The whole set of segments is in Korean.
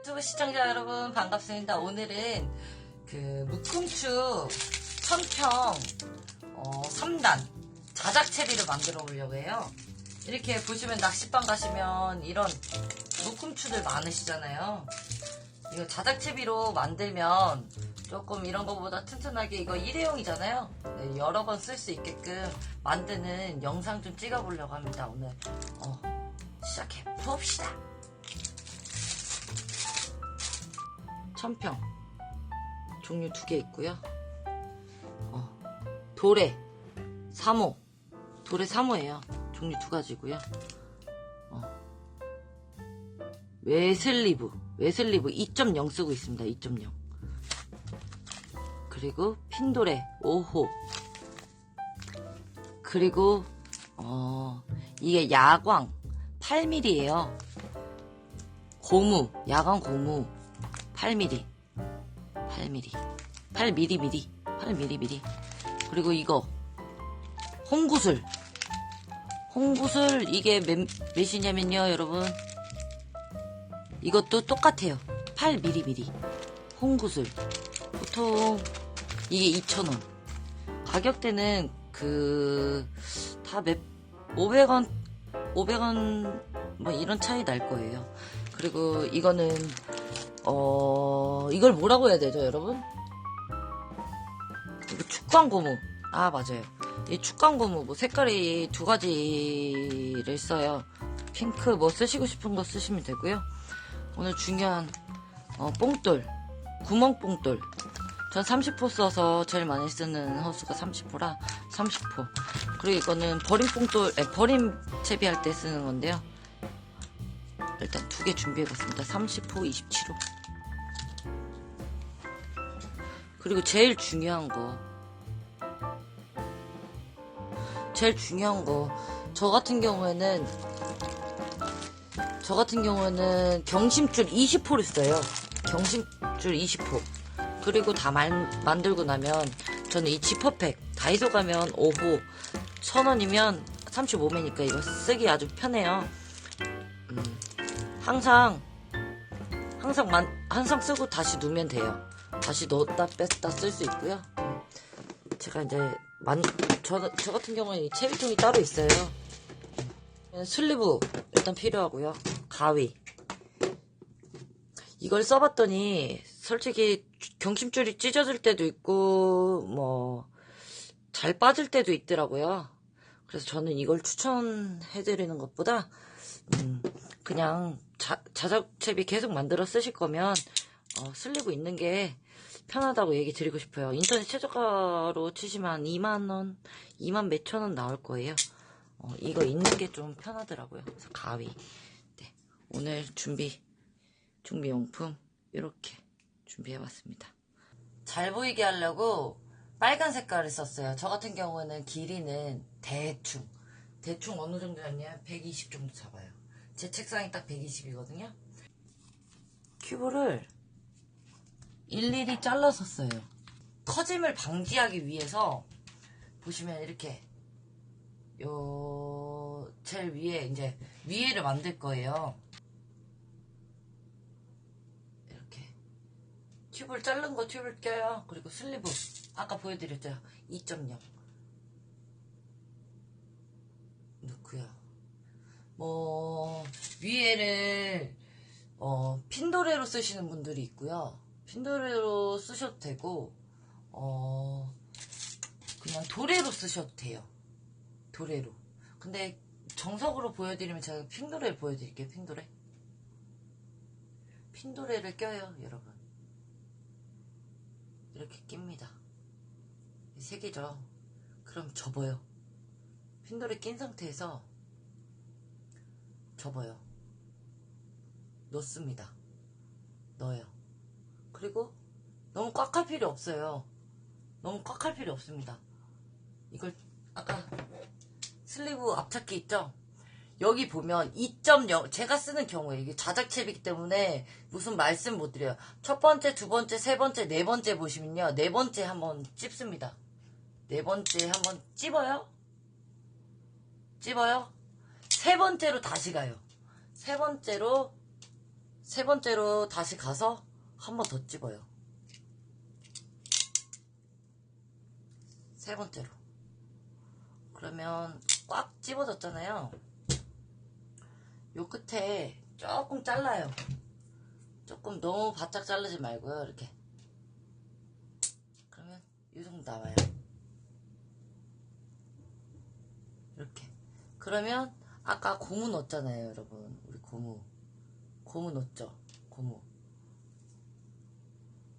유튜브 시청자 여러분 반갑습니다. 오늘은 그 묶음추 천평 어, 3단 자작체비를 만들어 보려고 해요. 이렇게 보시면 낚시방 가시면 이런 묶음추들 많으시잖아요. 이거 자작체비로 만들면 조금 이런 거보다 튼튼하게 이거 일회용이잖아요. 네, 여러 번 쓸 수 있게끔 만드는 영상 좀 찍어 보려고 합니다. 오늘 어, 시작해 봅시다. 천평 종류 두 개 있고요. 어, 도래 3호 도래 3호예요. 종류 두 가지고요. 어, 웨슬리브 웨슬리브 2.0 쓰고 있습니다. 2.0 그리고 핀도레 5호 그리고 어 이게 야광 8mm예요. 고무 야광 고무 8mm 8mm 8mm 8mm 그리고 이거. 홍구슬. 홍구슬 이게 몇, 몇이냐면요 여러분. 이것도 똑같아요. 8mm 홍구슬. 보통 이게 2,000원. 가격대는 그 다 몇 500원 500원 뭐 이런 차이 날 거예요. 그리고 이거는 어, 이걸 뭐라고 해야 되죠, 여러분? 이거 축광고무. 아, 맞아요. 이 축광고무, 뭐, 색깔이 두 가지를 써요. 핑크, 뭐, 쓰시고 싶은 거 쓰시면 되고요. 오늘 중요한, 어, 뽕돌. 구멍 뽕돌. 전 30호 써서 제일 많이 쓰는 호수가 30호라 30호. 그리고 이거는 버림 뽕돌, 에, 버림 채비할 때 쓰는 건데요. 일단 두 개 준비해봤습니다. 30호, 27호. 그리고 제일 중요한 거. 제일 중요한 거. 저 같은 경우에는, 저 같은 경우에는 경심줄 20호를 써요. 경심줄 20호. 그리고 다 만, 만들고 나면 저는 이 지퍼팩, 다이소 가면 5호, 1000원이면 35매니까 이거 쓰기 아주 편해요. 항상 항상 만 항상 쓰고 다시 누면 돼요. 다시 넣었다 뺐다 쓸 수 있고요. 음, 제가 이제 만 저 저 같은 경우는 이 채비통이 따로 있어요. 음, 슬리브 일단 필요하고요. 가위 이걸 써봤더니 솔직히 경심줄이 찢어질 때도 있고 뭐 잘 빠질 때도 있더라고요. 그래서 저는 이걸 추천해드리는 것보다 음, 그냥 자, 자작채비 계속 만들어 쓰실 거면 어, 슬리브 있는 게 편하다고 얘기 드리고 싶어요. 인터넷 최저가로 치시면 2만원, 2만 몇천원 나올 거예요. 어, 이거 있는 게 좀 편하더라고요. 그래서 가위. 네, 오늘 준비, 준비용품 이렇게 준비해봤습니다. 잘 보이게 하려고 빨간 색깔을 썼어요. 저 같은 경우는 길이는 대충, 대충 어느 정도였냐? 120 정도 잡아요. 제 책상이 딱 120이거든요. 큐브를 일일이 잘라서 써요. 커짐을 방지하기 위해서 보시면 이렇게 요 제일 위에 이제 위에를 만들 거예요. 이렇게 튜브를 자른 거 튜브를 껴요. 그리고 슬리브 아까 보여드렸죠? 2.0 넣고요. 뭐 위에를 어, 핀도레로 쓰시는 분들이 있고요. 핀도레로 쓰셔도 되고 어, 그냥 도레로 쓰셔도 돼요. 도레로. 근데 정석으로 보여드리면 제가 핀도레를 보여드릴게요. 핀도레. 핀도레를 껴요, 여러분. 이렇게 낍니다. 세 개죠. 그럼 접어요. 핀도레 낀 상태에서 접어요. 넣습니다. 넣어요. 그리고 너무 꽉 할 필요 없어요. 너무 꽉 할 필요 없습니다. 이걸 아까 슬리브 앞찾기 있죠? 여기 보면 2.0 제가 쓰는 경우에 이게 자작채비이기 때문에 무슨 말씀 못 드려요. 첫 번째, 두 번째, 세 번째, 네 번째 보시면요. 네 번째 한번 찝습니다. 네 번째 한번 찝어요. 찝어요. 세 번째로 다시 가요. 세 번째로 세 번째로 다시 가서 한 번더 찝어요. 세 번째로. 그러면 꽉 찝어졌잖아요. 요 끝에 조금 잘라요. 조금 너무 바짝 자르지 말고요. 이렇게. 그러면 이 정도 나와요. 이렇게. 그러면 아까 고무 넣었잖아요, 여러분. 우리 고무. 고무 넣었죠? 고무.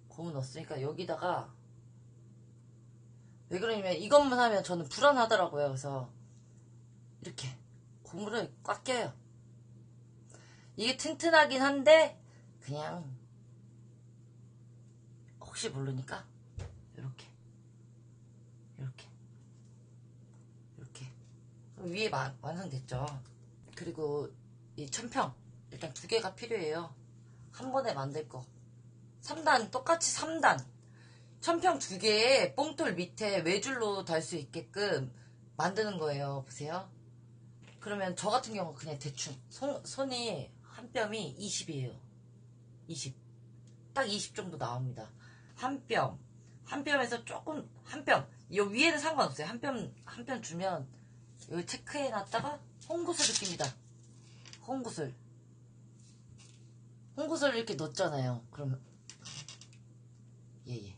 고무 넣었으니까 여기다가 왜 그러냐면 이것만 하면 저는 불안하더라고요. 그래서 이렇게 고무를 꽉 껴요. 이게 튼튼하긴 한데 그냥 혹시 모르니까 이렇게 이렇게 이렇게 위에 마- 완성됐죠. 그리고 이 천평 일단 두 개가 필요해요. 한 번에 만들 거. 3단 똑같이 3단 천평 두 개에 뽕돌 밑에 외줄로 달 수 있게끔 만드는 거예요. 보세요. 그러면 저 같은 경우 그냥 대충 손, 손이 한 뼘이 20이에요. 20. 딱 20 정도 나옵니다. 한 뼘. 한 뼘에서 조금 한 뼘. 요 위에는 상관없어요. 한 뼘 한 뼘 주면 여기 체크해 놨다가 홍구슬을 낍니다. 홍구슬. 홍구슬을 이렇게 넣었잖아요. 그러면 예예.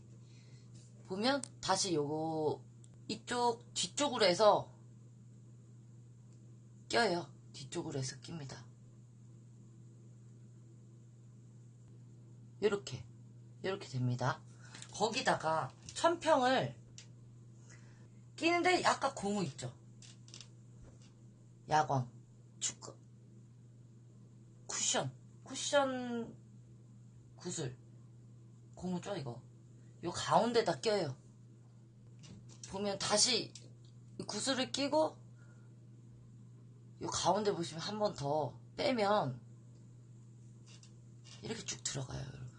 보면 다시 요거 이쪽 뒤쪽으로 해서 껴요. 뒤쪽으로 해서 낍니다. 요렇게 요렇게 됩니다. 거기다가 천평을 끼는데 아까 고무 있죠? 야광, 축구, 쿠션, 쿠션 구슬. 고무죠 이거. 요 가운데다 껴요. 보면 다시 이 구슬을 끼고 요 가운데 보시면 한 번 더 빼면 이렇게 쭉 들어가요 여러분.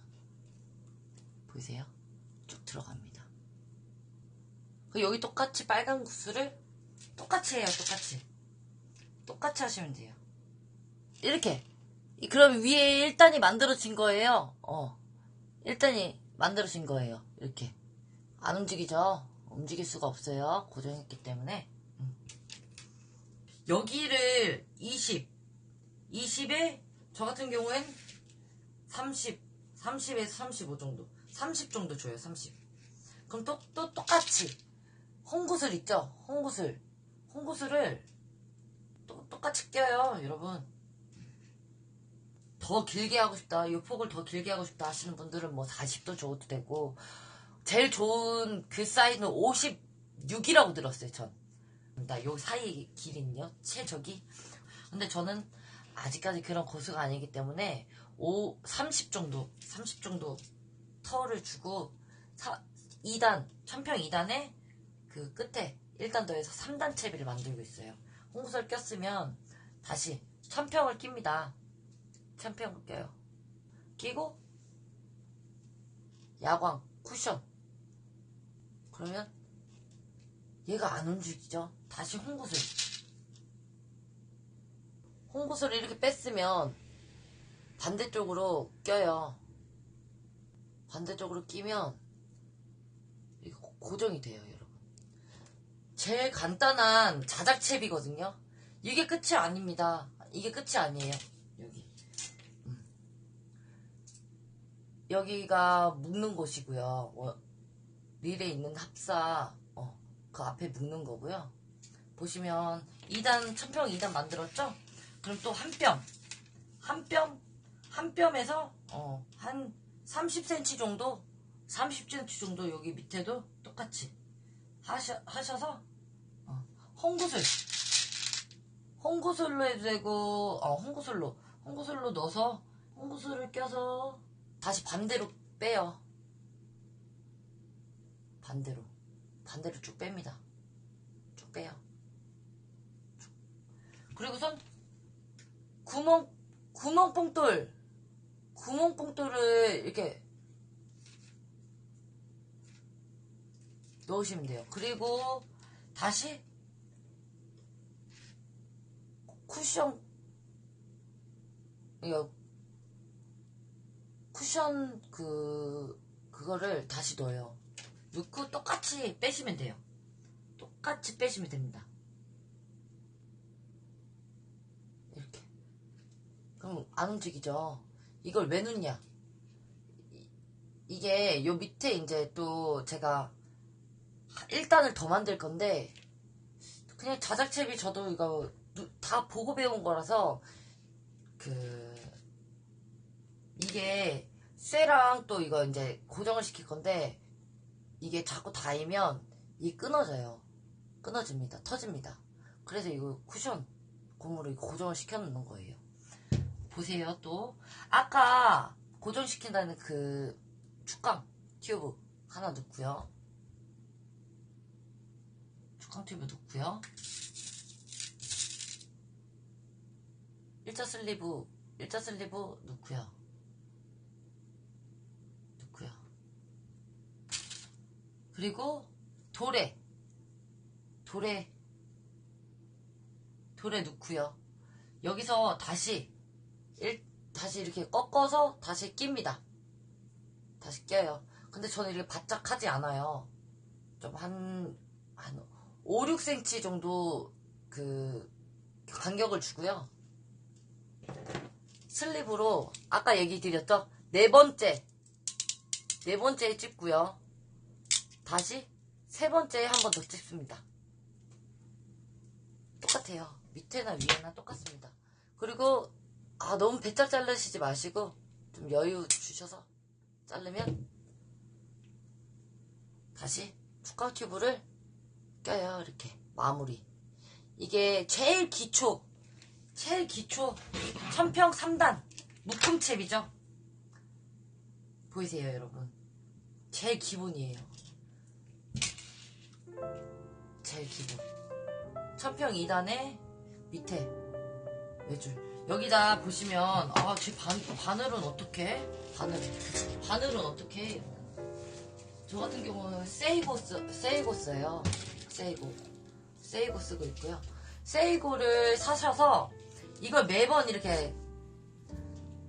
보이세요? 쭉 들어갑니다. 그 여기 똑같이 빨간 구슬을 똑같이 해요 똑같이 똑같이 하시면 돼요. 이렇게. 이- 그럼 위에 1단이 만들어진 거예요. 어. 1단이 만들어진 거예요. 이렇게. 안 움직이죠? 움직일 수가 없어요. 고정했기 때문에. 음. 여기를 20 20에 저 같은 경우엔 30 30에서 35 정도. 30 정도 줘요 30 그럼 또, 또 똑같이. 홍구슬 있죠? 홍구슬. 홍구슬을 또 똑같이 껴요 여러분. 더 길게 하고 싶다 이 폭을 더 길게 하고 싶다 하시는 분들은 뭐 40도 줘도 되고 제일 좋은 그 사이즈는 56이라고 들었어요 전. 나 요 사이 길이는요 최적이. 근데 저는 아직까지 그런 고수가 아니기 때문에 5, 30 정도 30 정도 터를 주고 2단 천평 2단에 그 끝에 1단 더해서 3단 채비를 만들고 있어요 홍구설 꼈으면 다시 천평을 낍니다. 천평을 껴요. 끼고 야광 쿠션. 그러면 얘가 안 움직이죠. 다시 홍구슬. 홍구슬을 이렇게 뺐으면 반대쪽으로 껴요. 반대쪽으로 끼면 고- 고정이 돼요 제일 간단한 자작채비거든요. 이게 끝이 아닙니다. 이게 끝이 아니에요. 여기. 음. 여기가 묶는 곳이고요. 어, 릴에 있는 합사 어, 그 앞에 묶는 거고요. 보시면 2단 천평 2단 만들었죠? 그럼 또 한 뼘 한 뼘 한 뼘에서 어, 한 30cm 정도 30cm 정도 여기 밑에도 똑같이 하셔, 하셔서 어, 홍구슬. 홍구슬로 해도 되고 어, 홍구슬로. 홍구슬로 넣어서 홍구슬을 껴서 다시 반대로 빼요. 반대로. 반대로 쭉 뺍니다. 쭉 빼요. 쭉. 그리고선 구멍 구멍뽕돌. 구멍뽕돌을 이렇게 넣으시면 돼요. 그리고 다시 쿠션 이거 쿠션 그 그거를 다시 넣어요. 넣고 똑같이 빼시면 돼요. 똑같이 빼시면 됩니다. 이렇게. 그럼 안 움직이죠. 이걸 왜 넣냐? 이- 이게 요 밑에 이제 또 제가 1단을 더 만들 건데 그냥 자작채비 저도 이거 누- 다 보고 배운 거라서 그 이게 쇠랑 또 이거 이제 고정을 시킬 건데 이게 자꾸 닿으면 이 끊어져요. 끊어집니다. 터집니다. 그래서 이거 쿠션 고무로 고정을 시켜 놓는 거예요. 보세요 또 아까 고정시킨다는 그 축강 튜브 하나 넣고요. 축강 튜브 넣고요. 일자 슬리브 일자 슬리브 넣고요. 넣고요. 그리고 도래 도래 도래 넣고요. 여기서 다시 일, 다시 이렇게 꺾어서 다시 낍니다. 다시 껴요. 근데 저는 이렇게 바짝 하지 않아요. 좀 한, 한 5, 6cm 정도 그 간격을 주고요. 슬립으로 아까 얘기 드렸죠? 네 번째 네 번째에 찝고요. 다시 세 번째에 한 번 더 찝습니다. 똑같아요. 밑에나 위에나 똑같습니다. 그리고 아 너무 배짝 자르시지 마시고 좀 여유 주셔서 자르면 다시 축각 튜브를 껴요. 이렇게 마무리. 이게 제일 기초 제일 기초 천평 3단 묶음채비죠. 보이세요, 여러분? 제일 기본이에요. 제일 기본. 천평 2단에 밑에 외줄. 여기다 보시면 아, 제 반, 바늘은 어떻게? 바늘. 바늘은 어떻게? 해? 저 같은 경우는 세이고 쓰, 세이고 써요. 세이고. 세이고 쓰고 있고요. 세이고를 사셔서 이걸 매번 이렇게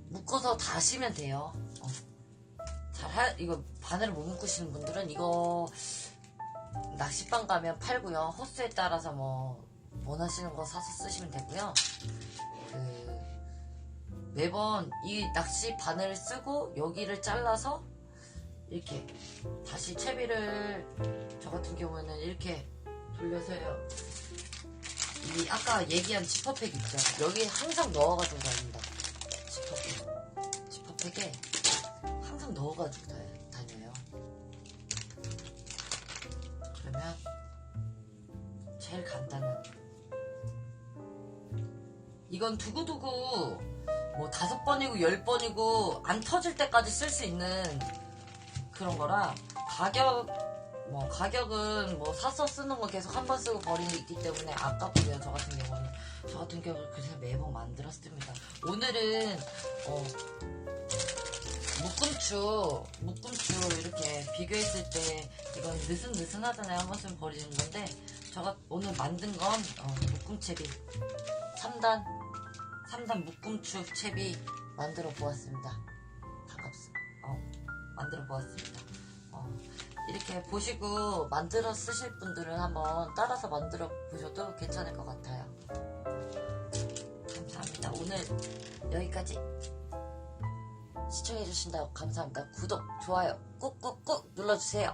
묶어서 다시면 돼요. 어. 잘 하, 이거 바늘을 못 묶으시는 분들은 이거 낚시방 가면 팔고요. 호수에 따라서 뭐 원하시는 거 사서 쓰시면 되고요. 그 매번 이 낚시 바늘을 쓰고 여기를 잘라서 이렇게 다시 채비를 저 같은 경우에는 이렇게 돌려서요. 이 아까 얘기한 지퍼팩 있죠? 여기 항상 넣어가지고 다닙니다. 지퍼팩. 지퍼팩에 항상 넣어가지고 다, 다녀요. 그러면 제일 간단한 이건 두고두고 뭐 다섯 번이고 열 번이고 안 터질 때까지 쓸 수 있는 그런 거라 가격 뭐 가격은 뭐 사서 쓰는 거 계속 한 번 쓰고 버리는 게 있기 때문에 아깝고요 저 같은 경우는 저 같은 경우는 그래서 매번 만들었습니다. 오늘은 어 묶음추 묶음추 이렇게 비교했을 때 이건 느슨느슨하잖아요. 한번 쓰면 버리는 건데 저가 오늘 만든 건 어, 묶음채비. 3단 3단 묶음추 채비 만들어 보았습니다. 반갑습니다 어, 만들어 보았습니다. 어, 이렇게 보시고 만들어 쓰실 분들은 한번 따라서 만들어 보셔도 괜찮을 것 같아요. 감사합니다. 오늘 여기까지 시청해주신다고 감사합니다. 구독, 좋아요 꾹꾹꾹 눌러주세요.